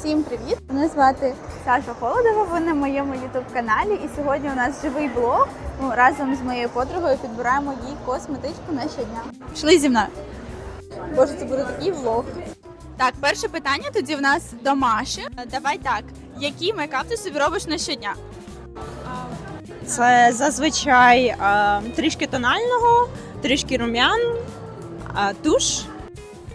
Всім привіт! Мене звати Саша Холодова. Ви на моєму ютуб каналі. І сьогодні у нас живий блог. Ну, разом з моєю подругою підбираємо їй косметичку на щодня. Пішли зі мною. Боже, це буде такий влог. Так, перше питання тоді в нас до Маші. Е, Давай так. Який мейкап ти собі робиш на щодня? Це зазвичай е, трішки тонального, трішки рум'ян, е, туш.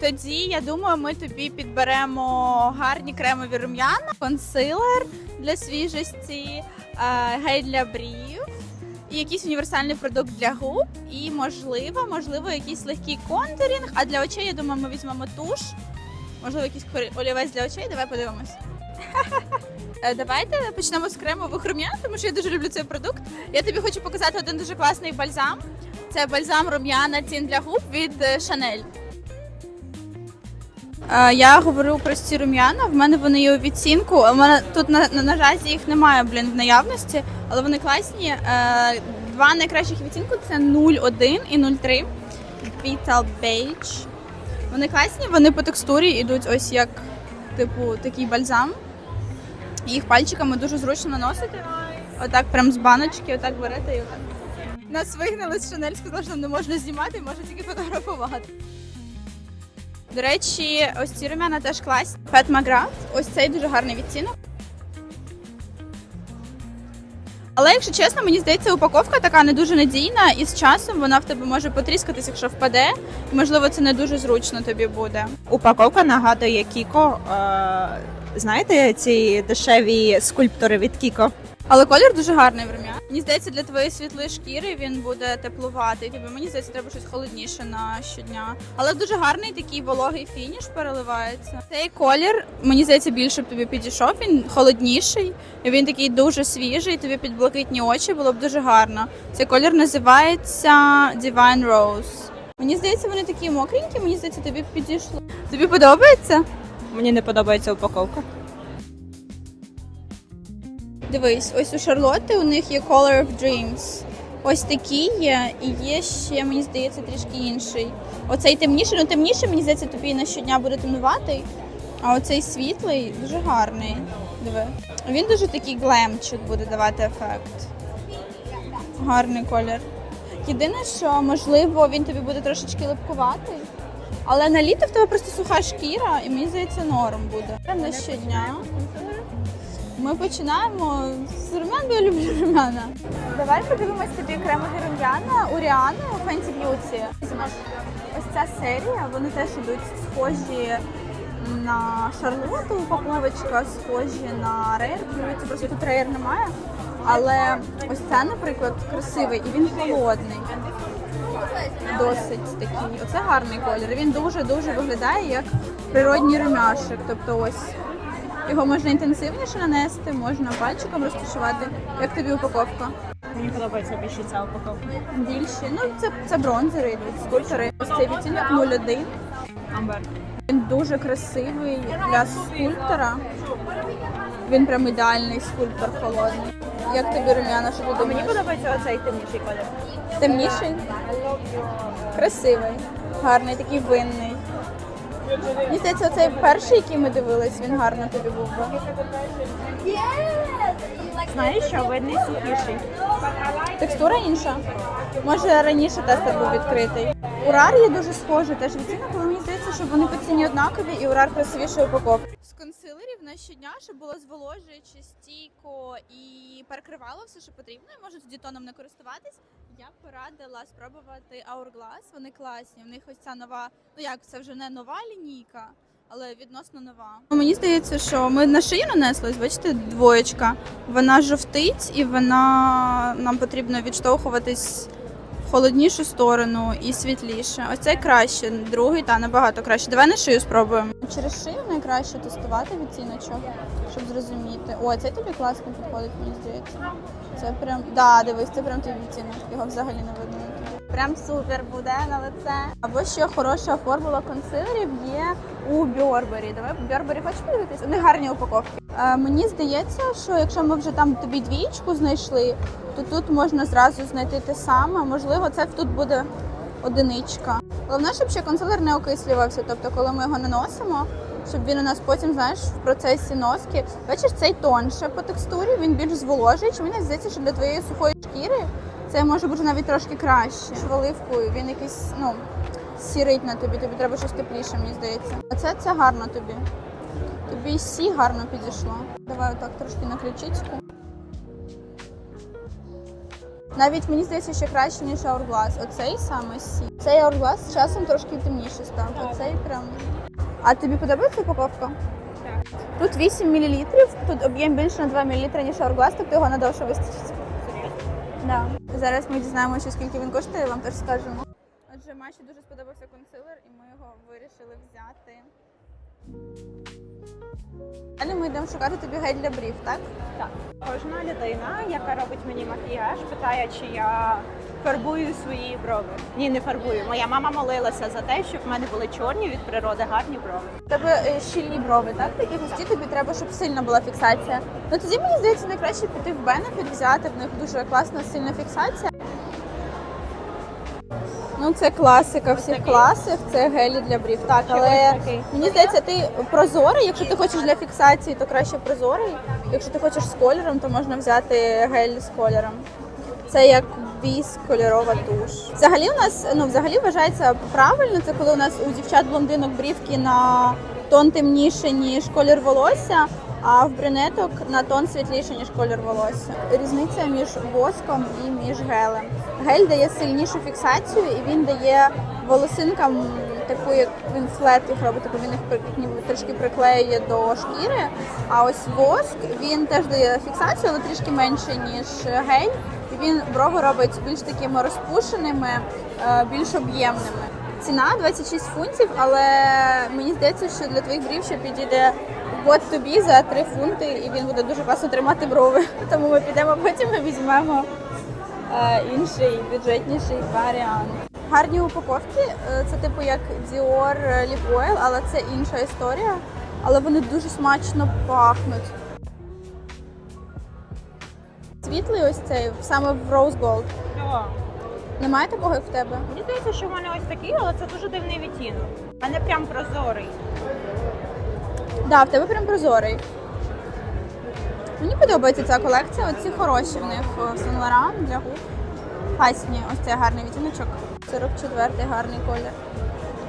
Тоді я думаю, ми тобі підберемо гарні кремові рум'яна, консилер для свіжості, е, гель для брів, і якийсь універсальний продукт для губ, і можливо, можливо, якийсь легкий контурінг. А для очей, я думаю, ми візьмемо туш. Можливо, якийсь олівець для очей. Давай подивимось. Е, Давайте почнемо з кремових рум'ян, тому що я дуже люблю цей продукт. Я тобі хочу показати один дуже класний бальзам. Це бальзам рум'яна тін для губ від е. Е, Я говорю про ці рум'яна. В мене вони є у відцінку. У мене тут на, на наразі їх немає, блін, в наявності, але вони класні. Е, Два найкращих відцінку це 0,1 і 0,3. Vital Beige. Вони класні, вони по текстурі йдуть ось як типу такий бальзам. Їх пальчиками дуже зручно наносити. Отак прям з баночки, отак берете і отак. Нас вигнали з Шанель, сказали, що не можна знімати, можна тільки фотографувати. До речі, ось ці рум'яна теж класні. Pet McGrath. Ось цей дуже гарний відтінок. Але якщо чесно, мені здається, упаковка така не дуже надійна, і з часом вона в тебе може потріскатись, якщо впаде. І можливо, це не дуже зручно тобі буде. Упаковка нагадує Кіко. Е, знаєте ці дешеві скульптори від Кіко? Але колір дуже гарний в рум'ян. Мені здається, для твоєї світлої шкіри він буде теплуватий. Тобі мені здається, треба щось холодніше на щодня. Але дуже гарний такий вологий фініш переливається. Цей колір, мені здається, більше б тобі підійшов. Він холодніший, він такий дуже свіжий. Тобі під блакитні очі було б дуже гарно. Цей колір називається Divine Rose. Мені здається, вони такі мокренькі, мені здається, тобі підійшло. Тобі подобається? Мені не подобається упаковка. Дивись, ось у Шарлотти у них є Color of Dreams. Ось такий є, і є ще, мені здається, трішки інший. Оцей темніший, ну темніший, мені здається, тобі на щодня буде темнуватий. А оцей світлий дуже гарний. Диви. Він дуже такий глемчик буде давати ефект. Гарний колір. Єдине, що можливо він тобі буде трошечки липкуватий. Але на літо в тебе просто суха шкіра, і мені здається, норм буде. На щодня. Ми починаємо з рум'ян, бо я люблю рум'яна. Давай подивимось тобі кремові рум'яна у Ріани у Fenty Beauty. Ось ця серія, вони теж ідуть схожі на Шарлоту, упаковочка, схожі на Rare Beauty. Просто тут Rare немає. Але ось це, наприклад, красивий і він холодний. Досить такий. Оце гарний колір. Він дуже-дуже виглядає як природній румяшик. Тобто ось його можна інтенсивніше нанести, можна пальчиком розташувати. Як тобі упаковка? Мені подобається більше ця упаковка. Більше. Ну, це, це бронзери йдуть, скульптори. Ось цей відтінок 01. Амбер. Він дуже красивий для скульптора. Він прям ідеальний скульптор холодний. Як тобі рум'яна, що ти Мені подобається оцей темніший колір. Темніший? Красивий, гарний, такий винний. Мені здається, оцей перший, який ми дивились, він гарно тобі був би. Знаєш що, видний сухіший. Текстура інша. Може раніше тестер був відкритий. Урар є дуже схожий теж відцінок, але мені здається, що вони по ціні однакові і урар красивіший упаковки. Консилерів на щодня, щоб було зволожуюче, стійко і перекривало все, що потрібно, і може тоді тоном не користуватись. Я б порадила спробувати Hourglass, вони класні. В них ось ця нова, ну як це вже не нова лінійка, але відносно нова. Мені здається, що ми на шию нанеслись, бачите, двоєчка. Вона жовтить і вона нам потрібно відштовхуватись холоднішу сторону і світліше. Ось краще, другий та набагато краще. Давай на шию спробуємо. Через шию найкраще тестувати відтіночок, щоб зрозуміти. О, цей тобі класно підходить, мені здається. Це прям да, дивись, це прям твій відтінок. Його взагалі не видно. Прям супер буде на лице. Або ще хороша формула консилерів є у Burberry. Давай Burberry хочеш подивитись? Вони гарні упаковки. Е, мені здається, що якщо ми вже там тобі двічку знайшли, то тут можна зразу знайти те саме. Можливо, це тут буде одиничка. Головне, щоб ще консилер не окислювався. Тобто, коли ми його наносимо, щоб він у нас потім, знаєш, в процесі носки. Бачиш, цей тонше по текстурі, він більш зволожує. Чи мені здається, що для твоєї сухої шкіри це може бути навіть трошки краще. Шваливкою він якийсь, ну, сірить на тобі, тобі треба щось тепліше, мені здається. А це, це гарно тобі. Тобі і сі гарно підійшло. Давай отак трошки на ключичку. Навіть мені здається, ще краще, ніж Hourglass. Оцей саме сі. Цей Hourglass з часом трошки темніше став. Оцей прям. А тобі подобається упаковка? Так. Тут 8 мл, тут об'єм більше на 2 мл, ніж Hourglass, тобто його надовше вистачить. Да. Зараз ми дізнаємося, скільки він коштує, вам теж скажемо. Отже, Маші дуже сподобався консилер, і ми його вирішили взяти. Далі ми йдемо шукати тобі гель для брів, так? Так. Кожна людина, яка робить мені макіяж, питає, чи я фарбую свої брови. Ні, не фарбую. Моя мама молилася за те, щоб в мене були чорні від природи гарні брови. У тебе е, щільні брови, так? Такі густі, тобі треба, щоб сильна була фіксація. Ну тоді мені здається, найкраще піти в Benefit, взяти в них дуже класна сильна фіксація. Ну, це класика всіх класів, це гелі для брів. Так, але мені здається, ти прозорий. Якщо ти хочеш для фіксації, то краще прозорий. Якщо ти хочеш з кольором, то можна взяти гель з кольором. Це як віз кольорова туш. Взагалі у нас ну взагалі вважається правильно. Це коли у нас у дівчат блондинок брівки на тон темніше, ніж колір волосся, а в брюнеток на тон світліше, ніж колір волосся. Різниця між воском і між гелем. Гель дає сильнішу фіксацію і він дає волосинкам таку, як він флет їх робить, тобто він їх трішки приклеює до шкіри. А ось воск він теж дає фіксацію, але трішки менше, ніж гель. І він брови робить більш такими розпушеними, е, більш об'ємними. Ціна 26 фунтів, але мені здається, що для твоїх брів ще підійде от тобі за 3 фунти, і він буде дуже класно тримати брови. Тому ми підемо потім і візьмемо е, інший бюджетніший варіант. Гарні упаковки, е, це типу як Dior Lip Oil, але це інша історія. Але вони дуже смачно пахнуть. Світлий ось цей, саме в Rose Gold. О, Немає такого, як в тебе? мені здається, що в мене ось такий, але це дуже дивний відтінок. У мене прям прозорий. Да, в тебе прям прозорий. Мені подобається ця колекція. Оці хороші в них Saint Laurent для губ. Гасні, ось цей гарний відтіночок. 44-й гарний колір.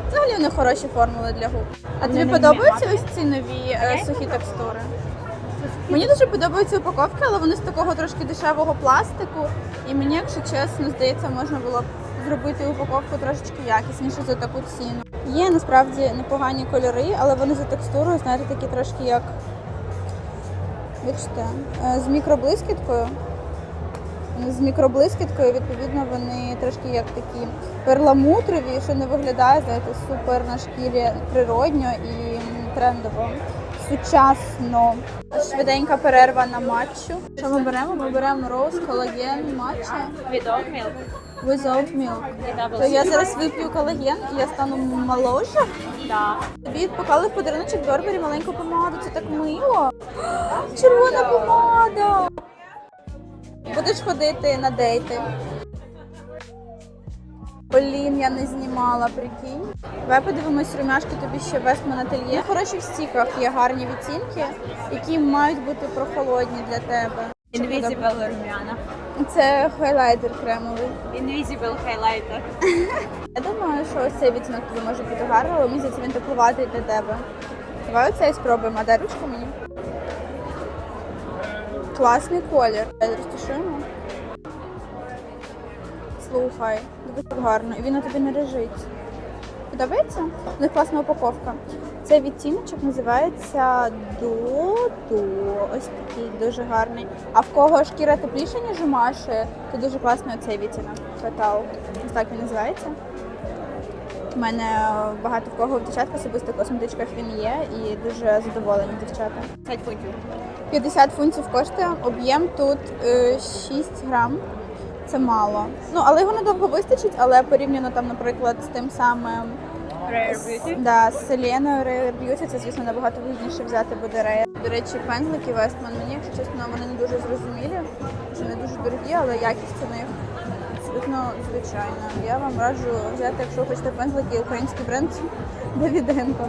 Взагалі в них хороші формули для губ. А тобі подобаються ось ці нові е, сухі текстури? Мені дуже подобаються упаковки, але вони з такого трошки дешевого пластику. І мені, якщо чесно, здається, можна було б зробити упаковку трошечки якісніше за таку ціну. Є насправді непогані кольори, але вони за текстурою, знаєте, такі трошки як. Бачите, е, з мікроблискіткою. З мікроблискіткою, відповідно, вони трошки як такі перламутрові, що не виглядає, знаєте, супер на шкірі природньо і трендово, сучасно. Швиденька перерва на матчу. Що ми беремо? Ми беремо роуз, колаген, матча Від Oatmeal. Without milk. То я зараз вип'ю колаген і я стану. Да. Тобі поклали в подаруночок Бербері маленьку помаду. Це так мило. Червона помада. Будеш ходити на дейти. Блін, я не знімала, прикинь. Давай подивимось румяшки тобі ще Westman Atelier. Хороші в стіках є гарні відтінки, які мають бути прохолодні для тебе. Invisible румяна. Це хайлайтер кремовий. Invisible highlighter. Я думаю, що ось цей відтінок тобі може бути гарний, але мені здається, він теплуватий для тебе. Давай оцей спробуємо. А дай ручку мені. Класний колір. Розташуємо. Слухай, дуже гарно. І він на тобі не лежить. Подобається? У них класна упаковка. Цей відтіночок називається Додо. Ось такий дуже гарний. А в кого шкіра тепліша, ніж у Маші, то дуже класний оцей відтінок. Фетал. Ось так він називається. У мене багато в кого в дівчат в особистих косметичках він є і дуже задоволені дівчата. 5 фунтів. 50 фунтів коштує, об'єм тут е, 6 грам. Це мало. Ну, але його надовго вистачить, але порівняно там, наприклад, з тим самим Rare Beauty. Да, з Селеною Rare Beauty, це, звісно, набагато вигідніше взяти буде Rare. До речі, пензлики Westman, мені, якщо чесно, вони не дуже зрозумілі, що не дуже дорогі, але якість у них абсолютно звичайна. Я вам раджу взяти, якщо хочете пензлики, український бренд Давіденко.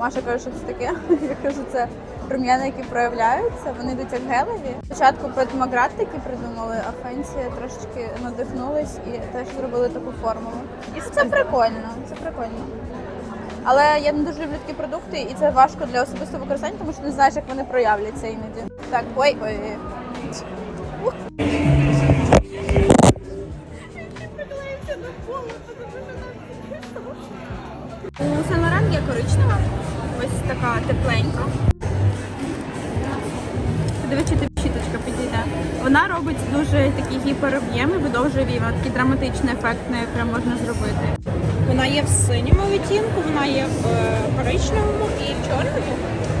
Маша каже, що це таке. Я кажу, це рум'яна, які проявляються. Вони йдуть як гелеві. Спочатку Петмаград такі придумали, а Фенсі трошечки надихнулись і теж зробили таку формулу. І це прикольно, це прикольно. Але я не дуже люблю такі продукти, і це важко для особистого використання, тому що не знаєш, як вони проявляться іноді. Так, ой, ой. У Сен Лоран є коричнева, ось така тепленька. Дивіться, щіточка підійде. Вона робить дуже такі гіпероб'єми, видовжує вона такий драматичний ефект не прям можна зробити. Вона є в синьому відтінку, вона є в е, коричневому і в чорному.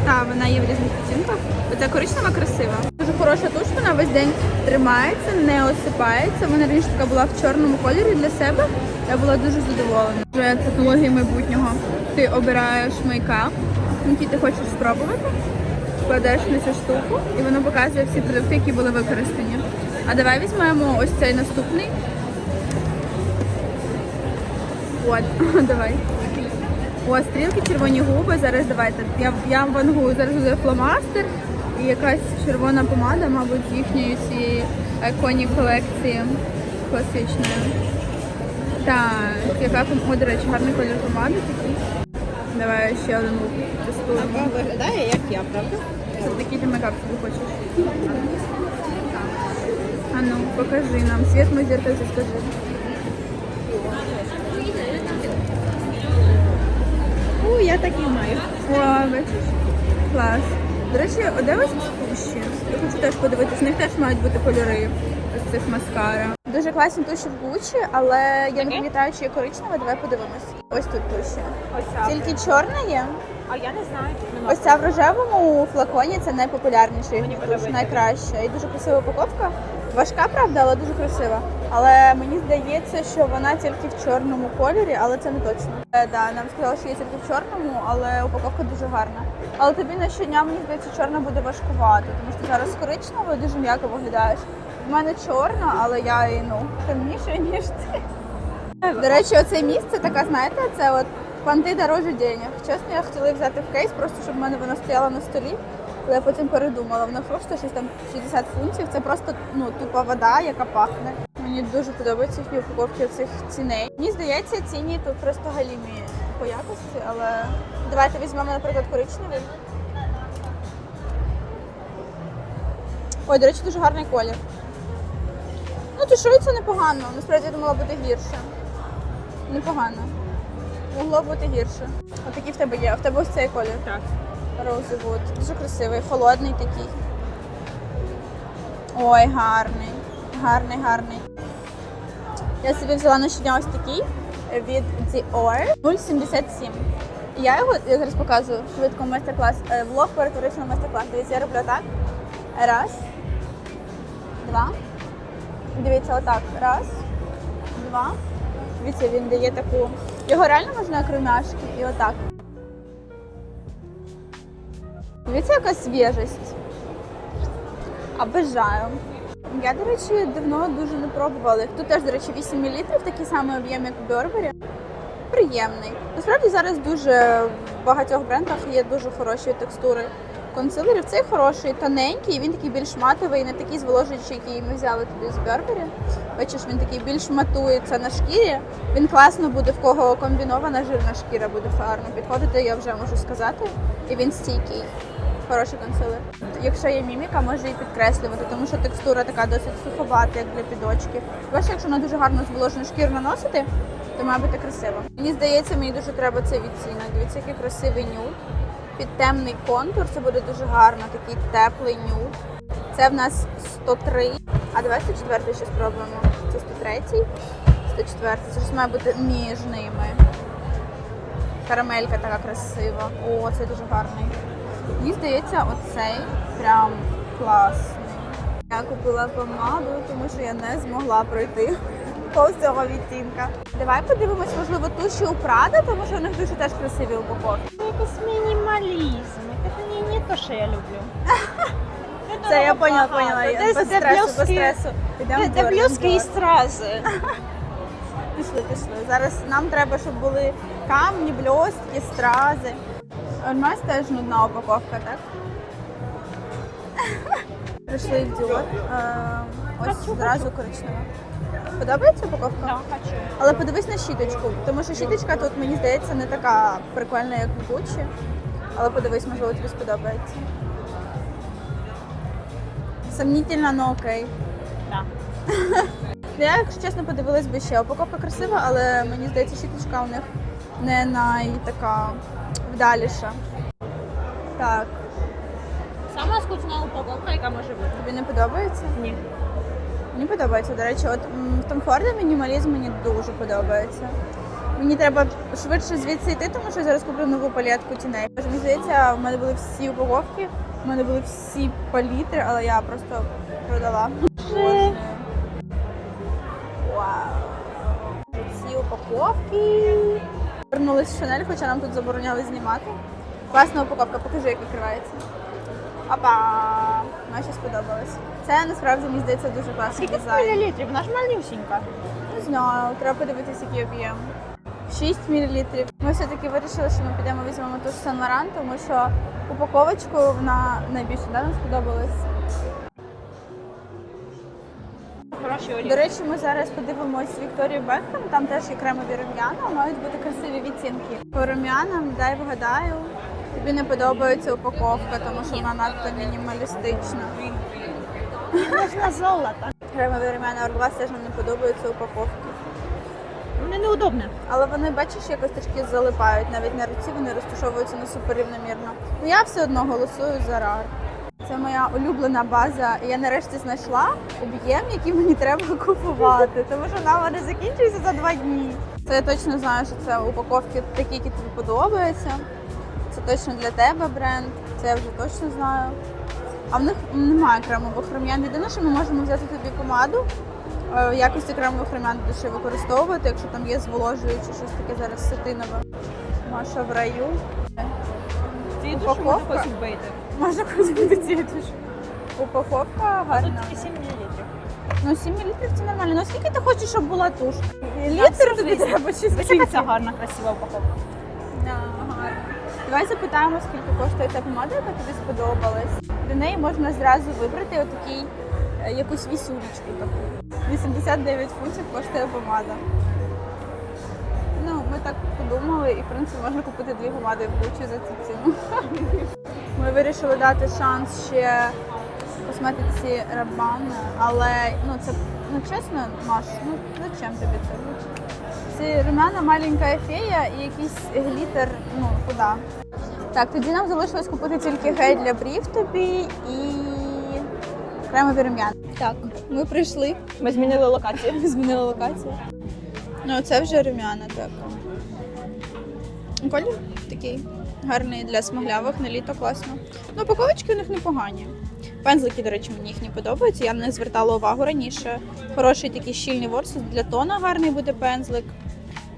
Так, вона є в різних відтінках. Оця коричнева красива. Дуже хороша туш, вона весь день тримається, не осипається. Вона раніше така була в чорному кольорі для себе. Я була дуже задоволена. Вже технології майбутнього. Ти обираєш мейкап, який ти хочеш спробувати, кладеш на цю штуку, і воно показує всі продукти, які були використані. А давай візьмемо ось цей наступний. От, давай. О, стрілки, червоні губи. Зараз давайте. Я, я вангую. Зараз буде фломастер і якась червона помада, мабуть, їхньої цієї айконі колекції класичної. Так, яка О, до речі, гарний колір помади такий. Давай ще один лук тестуємо. Вона виглядає як я, правда? Це такий ти собі хочеш. А ну, покажи нам. Світ ми зеркальце скажи. У, я так і маю. О, бачиш? Клас. До речі, де ось туші? Я хочу теж подивитися. В них теж мають бути кольори ось цих маскара. Дуже класні туші в Гуччі, але я не пам'ятаю, чи є коричнева. Давай подивимось. Ось тут туші. Ось. Тільки чорна є. А я не знаю, тут нема. Ось ця в рожевому флаконі це Мені туш, подобається. найкраща. І дуже красива упаковка. Важка, правда, але дуже красива. Але мені здається, що вона тільки в чорному кольорі, але це не точно. Е, да, нам сказали, що є тільки в чорному, але упаковка дуже гарна. Але тобі на щодня, мені здається, чорна буде важкувати, тому що зараз коричнево дуже м'яко виглядаєш. У мене чорна, але я і ну темніша, ніж ти. До речі, оце місце така, знаєте, це от понти дороже денег. Чесно, я хотіла взяти в кейс, просто щоб в мене вона стояла на столі. Але я потім передумала, вона коштує щось там 60 фунтів. Це просто ну тупа вода, яка пахне. Мені дуже подобаються їхні упаковки цих ціней. Мені здається, ціні тут просто галімі по якості, але давайте візьмемо, наприклад, коричневий. Ой, до речі, дуже гарний колір. Ну, тушується непогано. Насправді я думала буде гірше. Непогано. Могло бути гірше. Отакий в тебе є. В тебе ось цей колір. Так. Роузівуд. Дуже красивий, холодний такий. Ой, гарний. Гарний, гарний. Я собі взяла на щодня ось такий від Dior 077. Я його я зараз показую швидко майстер-клас. Е, Влог перетворився на майстер-клас. Дивіться, я роблю так. Раз. Два. Дивіться, отак. Раз, два. Дивіться, він дає таку. Його реально можна як румяшки і отак. Дивіться, яка свіжість. Обожаю. Я, до речі, давно дуже не пробувала. Тут теж, до речі, 8 мл, такий самий об'єм, як в Бербері. Приємний. Насправді зараз дуже в багатьох брендах є дуже хороші текстури консилерів. Цей хороший, тоненький, він такий більш матовий, не такий зволожуючий, який ми взяли тобі з Бербері. Бачиш, він такий більш матується на шкірі. Він класно буде, в кого комбінована жирна шкіра буде гарно підходити, я вже можу сказати. І він стійкий. Хороший консилер. Якщо є міміка, може і підкреслювати, тому що текстура така досить суховата, як для підочки. Бачиш, якщо на дуже гарно зволожену шкіру наносити, то має бути красиво. Мені здається, мені дуже треба цей відцінок. Дивіться, який красивий нюд. Під темний контур це буде дуже гарно, такий теплий нюд. Це в нас 103. А давай 104 ще спробуємо. Це 103, 104. Це ж має бути між ними. Карамелька така красива. О, це дуже гарний. Мені здається, оцей прям класний. Я купила помаду, тому що я не змогла пройти повз цього відтінка. Давай подивимось, можливо, туші у Прада, тому що у них дуже теж красиві упаковки. Якийсь мінімалізм. Це не, не те, що я люблю. Це я поняла, поняла. Стресу, без блюзки. і стрази. Пішли, пішли. Зараз нам треба, щоб були камні, бльостки, стрази. Ормаз теж нудна упаковка, так? Прийшли в діод. Ось зразу коричнева. Подобається упаковка? Да, хочу. Але подивись на щіточку, тому що щіточка тут, мені здається, не така прикольна, як в Gucci. Але подивись, можливо, тобі сподобається. Сомнітельно, але окей. Да. Я, якщо чесно, подивилась би ще. Упаковка красива, але мені здається, щіточка у них не найтака вдаліша. Так, Сама скучна упаковка, яка може бути. тобі не подобається? Ні. Мені подобається. До речі, от в Том Форді мінімалізм мені дуже подобається. Мені треба швидше звідси йти, тому що я зараз куплю нову палетку тіней. Мені здається, в мене були всі упаковки, в мене були всі палітри, але я просто продала. Обожнюю. Вау. Ці упаковки. Вернулись в Шанель, хоча нам тут забороняли знімати. Класна упаковка, покажи, як відкривається. Опа! Мені ще сподобалось. Це насправді мені здається дуже класний Скільки дизайн. мілілітрів? Вона ж малюсінька. Не знаю, треба подивитися, який об'єм. 6 мл. Ми все-таки вирішили, що ми підемо візьмемо ту ж Сан Лоран, тому що упаковочку вона найбільше да, нам сподобалась. Хороші олії. До речі, ми зараз подивимось Вікторію Бекхем, там теж є кремові рум'яна, мають бути красиві відтінки. По рум'янам, дай вгадаю, тобі не подобається упаковка, тому що вона надто мінімалістична. Можна золото. Кремові рум'яна Орглас теж не подобаються упаковки. Вони неудобні. Але вони, бачиш, якось трішки залипають. Навіть на руці вони розташовуються не супер рівномірно. Ну я все одно голосую за рар. Це моя улюблена база. Я нарешті знайшла об'єм, який мені треба купувати, тому що вона в мене закінчується за два дні. Це я точно знаю, що це упаковки такі, які тобі подобаються. Це точно для тебе бренд. Це я вже точно знаю. А в них немає кремових рум'ян. Єдине, що ми можемо взяти тобі помаду е, в якості кремових рум'ян будеш ще використовувати, якщо там є зволожуючі, щось таке зараз сатинове. Маша в раю. Ці Упаковка? можна когось вбити. Можна купити ці душ. Упаковка гарна. Тут 7 мілілітрів. Ну 7 мл це нормально. Ну скільки ти хочеш, щоб була туш? Літр тобі треба чи скільки? ця гарна, красива упаковка. Да. Давай запитаємо, скільки коштує ця помада, яка тобі сподобалась. До неї можна зразу вибрати отакий, е, якусь вісюлечку таку. 89 фунтів коштує помада. Ну, ми так подумали, і в принципі можна купити дві помади в за цю ціну. Ми вирішили дати шанс ще косметиці Рабана, але ну це ну чесно, Маш, ну зачем тобі це? Це румяна маленька фея і якийсь глітер, ну куди. Так, тоді нам залишилось купити тільки гель для брів тобі і кремові рум'яна. Так, ми прийшли, Ми змінили локацію. ми змінили локацію. Ну, це вже рум'яна, так. Колір такий гарний для смаглявих на літо класно. Ну, упаковочки у них непогані. Пензлики, до речі, мені їх не подобаються. Я на них звертала увагу раніше. Хороший такий щільний ворс. Для тона гарний буде пензлик.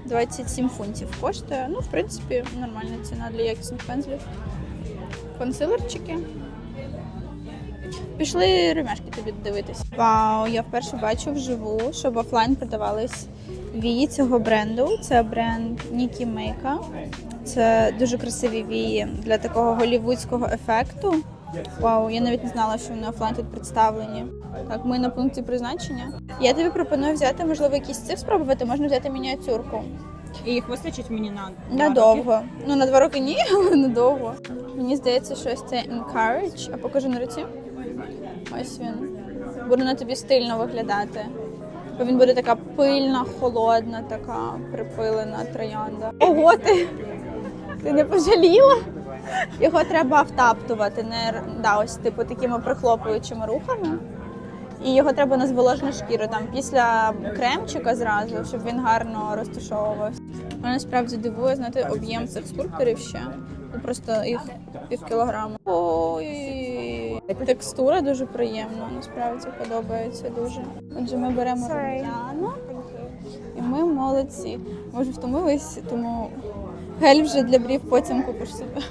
27 фунтів коштує. Ну, в принципі, нормальна ціна для якісних пензлів. Консилерчики. Пішли ремешки тобі дивитись. Вау, я вперше бачу вживу, щоб офлайн продавались вії цього бренду. Це бренд Нікі Мейка. Це дуже красиві вії для такого голівудського ефекту. Вау, я навіть не знала, що вони офлайн тут представлені. Так, ми на пункті призначення. Я тобі пропоную взяти, можливо, якісь з цих спробувати, можна взяти мініатюрку. І їх вистачить мені на Надовго. Ну, на два роки ні, але надовго. Мені здається, що ось це Encourage. А покажи на руці. Ось він. Буде на тобі стильно виглядати. Бо він буде така пильна, холодна, така припилена троянда. Ого, ти! Ти не пожаліла? Його треба втаптувати, не да, ось типу такими прихлопуючими рухами. І його треба на зволожену шкіру там після кремчика зразу, щоб він гарно розташовувався. Мене справді дивує знати об'єм цих скульпторів ще. Ну, Просто їх пів кілограму. Ой, текстура дуже приємна, насправді подобається дуже. Отже, ми беремо рум'яна, і ми молодці. Ми вже втомились, тому гель вже для брів потім купиш собі.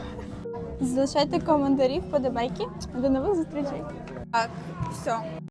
Залишайте коментарі, вподобайки. До нових зустрічей. Так, все.